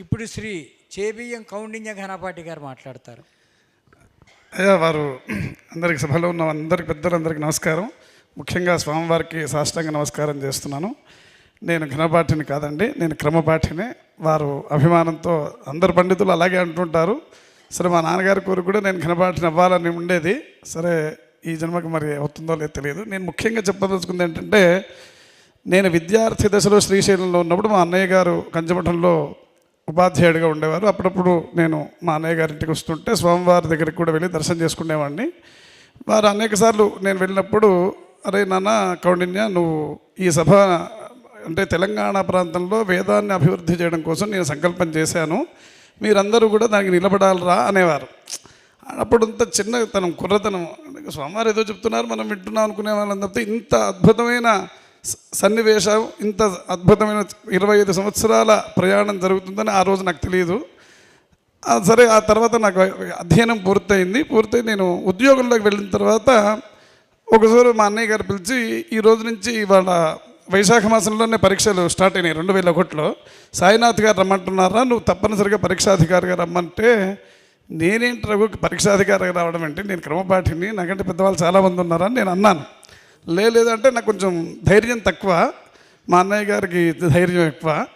ఇప్పుడు శ్రీ చేబియ్యం కౌండిన్య ఘనపాటి గారు మాట్లాడతారు. అయ్యా వారు అందరికి సభలో ఉన్న అందరికి పెద్దలందరికీ నమస్కారం. ముఖ్యంగా స్వామివారికి సాష్టాంగ నమస్కారం చేస్తున్నాను. నేను ఘనపాఠిని కాదండి నేను క్రమపాఠినే. వారు అభిమానంతో అందరు పండితులు అలాగే అంటుంటారు. సరే మా నాన్నగారి కోరిక కూడా నేను ఘనపాఠిని అవ్వాలని ఉండేది. సరే ఈ జన్మకి మరి అవుతుందో లేదో తెలియదు. నేను ముఖ్యంగా చెప్పదలుచుకుంది ఏంటంటే నేను విద్యార్థి దశలో శ్రీశైలంలో ఉన్నప్పుడు మా అన్నయ్య గారు కంచమఠంలో ఉపాధ్యాయుడిగా ఉండేవారు. అప్పుడప్పుడు నేను మా అన్నయ్య గారి ఇంటికి వస్తుంటే స్వామివారి దగ్గరికి కూడా వెళ్ళి దర్శనం చేసుకునేవాడిని. వారు అనేక సార్లు నేను వెళ్ళినప్పుడు అరే నాన్న కౌండిన్య నువ్వు ఈ సభ అంటే తెలంగాణ ప్రాంతంలో వేదాన్ని అభివృద్ధి చేయడం కోసం నేను సంకల్పం చేశాను. మీరందరూ కూడా దానికి నిలబడాలరా అనేవారు. అప్పుడంత చిన్నతనం కుర్రతనం. స్వామివారు ఏదో చెప్తున్నారు మనం వింటున్నాం అనుకునే వాళ్ళందరితో తప్పితే ఇంత అద్భుతమైన సన్నివేశం ఇంత అద్భుతమైన ఇరవై ఐదు సంవత్సరాల ప్రయాణం జరుగుతుందని ఆ రోజు నాకు తెలియదు సరే ఆ తర్వాత నాకు అధ్యయనం పూర్తయింది. పూర్తయి నేను ఉద్యోగంలోకి వెళ్ళిన తర్వాత ఒకసారి మా అన్నయ్య గారు పిలిచి ఈ రోజు నుంచి ఇవాళ వైశాఖ మాసంలోనే పరీక్షలు స్టార్ట్ అయినాయి రెండు వేల ఒకటిలో. సాయినాథ్ గారు రమ్మంటున్నారా? నువ్వు తప్పనిసరిగా పరీక్షాధికారిగా రమ్మంటే నేనేంటి రఘు పరీక్షాధికారిగా రావడం అంటే నేను క్రమపాఠిని నాకంటే పెద్దవాళ్ళు చాలామంది ఉన్నారని నేను అన్నాను. లేదంటే నాకు కొంచెం ధైర్యం తక్కువ. మా అన్నయ్య గారికి ధైర్యం ఎక్కువ.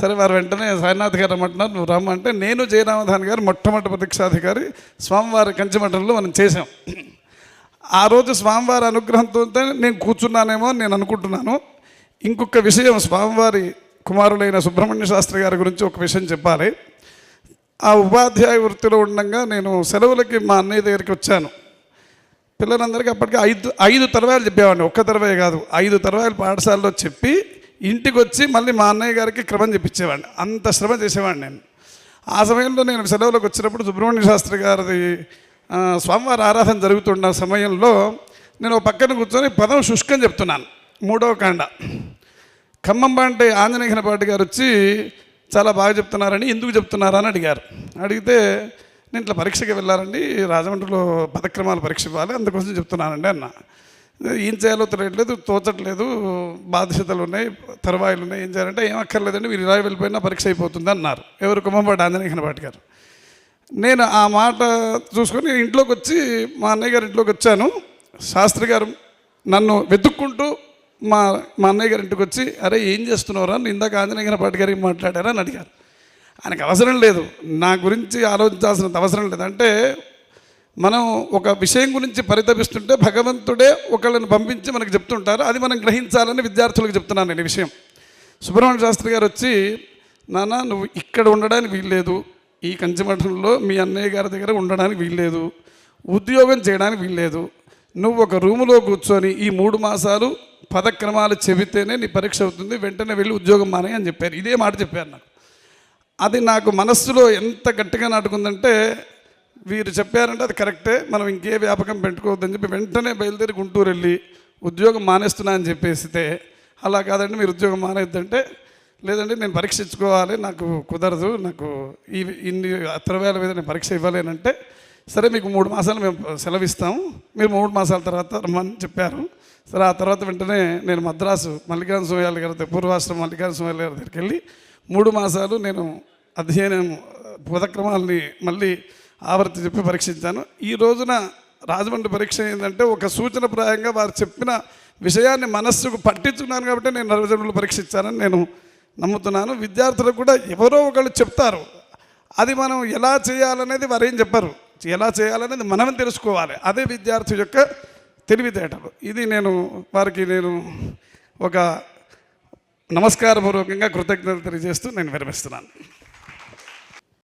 సరే వారు వెంటనే సాయినాథ్ గారు రమ్మంటున్నారు నువ్వు రమ్మంటే నేను జయరామధాన్ గారు మొట్టమొదటి పరీక్షాధికారి స్వామివారి కంచిమఠంలో మనం చేసాం ఆ రోజు స్వామివారి అనుగ్రహంతో నేను కూర్చున్నానేమో నేను అనుకుంటున్నాను. ఇంకొక విషయం స్వామివారి కుమారులైన సుబ్రహ్మణ్య శాస్త్రి గారి గురించి ఒక విషయం చెప్పాలి. ఆ ఉపాధ్యాయ వృత్తిలో ఉండగా నేను సెలవులకి మా అన్నయ్య దగ్గరికి వచ్చాను. పిల్లలందరికీ అప్పటికి ఐదు ఐదు తరవాయలు చెప్పేవాడిని. ఒక్క తరవాయి కాదు. ఐదు తరవాయిలు పాఠశాలలో చెప్పి ఇంటికి వచ్చి మళ్ళీ మా అన్నయ్య గారికి క్రమం చెప్పించేవాడిని అంత శ్రమ చేసేవాడిని నేను. ఆ సమయంలో నేను సెలవులకు వచ్చినప్పుడు సుబ్రహ్మణ్య శాస్త్రి గారిది స్వామివారి ఆరాధన జరుగుతున్న సమయంలో నేను ఒక పక్కన కూర్చొని పదం శుష్కం చెప్తున్నాను. మూడవ కాండ. ఖమ్మం అంటే ఆంజనేయ పాటి గారు వచ్చి చాలా బాగా చెప్తున్నారని ఎందుకు చెప్తున్నారని అడిగారు. అడిగితే నేను ఇట్లా పరీక్షకి వెళ్ళారండి రాజమండ్రిలో పదక్రమాల పరీక్ష ఇవ్వాలి అందుకోసం చెప్తున్నానండి అన్న. ఏం చేయాలో తెలియట్లేదు తోచట్లేదు బాధ్యతలు ఉన్నాయి తర్వాయిలు ఉన్నాయి ఏం చేయాలంటే ఏం అక్కర్లేదండి మీరు ఇలా వెళ్ళిపోయినా పరీక్ష అయిపోతుంది అన్నారు. ఎవరు కుమ్మంపాటి ఆంజనేయ ఘనపాటి గారు. నేను ఆ మాట చూసుకొని ఇంట్లోకి వచ్చి మా అన్నయ్య గారి ఇంట్లోకి వచ్చాను. శాస్త్రి గారు నన్ను వెతుక్కుంటూ మా మా అన్నయ్య గారి ఇంటికి వచ్చి అరే ఏం చేస్తున్నారా ఇందాక ఆంజనేయ గారి పాటి గారికి మాట్లాడారా? అని అడిగారు. ఆయనకు అవసరం లేదు. నా గురించి ఆలోచించాల్సినంత అవసరం లేదు. అంటే మనం ఒక విషయం గురించి పరితపిస్తుంటే భగవంతుడే ఒకళ్ళని పంపించి మనకు చెప్తుంటారు. అది మనం గ్రహించాలని విద్యార్థులకు చెప్తున్నాను నేను ఈ విషయం. సుబ్రహ్మణ్య శాస్త్రి గారు వచ్చి నాన్న నువ్వు ఇక్కడ ఉండడానికి వీల్లేదు. ఈ కంచిమఠంలో మీ అన్నయ్య గారి దగ్గర ఉండడానికి వీల్లేదు. ఉద్యోగం చేయడానికి వీల్లేదు. నువ్వు ఒక రూములో కూర్చొని ఈ మూడు మాసాలు పదక్రమాలు చెబితేనే నీ పరీక్ష అవుతుంది. వెంటనే వెళ్ళి ఉద్యోగం మానే అని చెప్పారు. ఇదే మాట చెప్పారు నాకు. అది నాకు మనస్సులో ఎంత గట్టిగా నాటుకుందంటే వీరు చెప్పారంటే అది కరెక్టే మనం ఇంకే వ్యాపకం పెట్టుకోవద్దని చెప్పి వెంటనే బయలుదేరి గుంటూరు వెళ్ళి ఉద్యోగం మానేస్తున్నా అని చెప్పేసితే అలా కాదండి మీరు ఉద్యోగం మానేద్దంటే లేదండి నేను పరీక్ష ఇచ్చుకోవాలి నాకు కుదరదు నాకు ఈ ఇన్ని అత్తరవేల మీద నేను పరీక్ష ఇవ్వలేనంటే సరే మీకు మూడు మాసాలు మేము సెలవిస్తాం మీరు మూడు మాసాల తర్వాత రమ్మని చెప్పారు సరే ఆ తర్వాత వెంటనే నేను మద్రాసు మల్లికార్జున స్వామి గారి పూర్వాశ్రమం మల్లికార్జున స్వామి గారి దగ్గరికి వెళ్ళి మూడు మాసాలు నేను అధ్యయనం పదక్రమాల్ని మళ్ళీ ఆవర్తి చెప్పి పరీక్షించాను. ఈ రోజున రాజమండ్రి పరీక్ష ఏంటంటే ఒక సూచనప్రాయంగా వారు చెప్పిన విషయాన్ని మనస్సుకు పట్టించున్నాను కాబట్టి నేను రాజమండ్రిలో పరీక్షించానని నేను నమ్ముతున్నాను. విద్యార్థులకు కూడా ఎవరో ఒకళ్ళు చెప్తారు. అది మనం ఎలా చేయాలనేది వారు ఏం చెప్పరు. ఎలా చేయాలనేది మనం తెలుసుకోవాలి. అదే విద్యార్థి యొక్క తెలివితేటలు. ఇది నేను వారికి నేను ఒక నమస్కారపూర్వకంగా కృతజ్ఞతలు తెలియజేస్తూ నేను విరమిస్తున్నాను.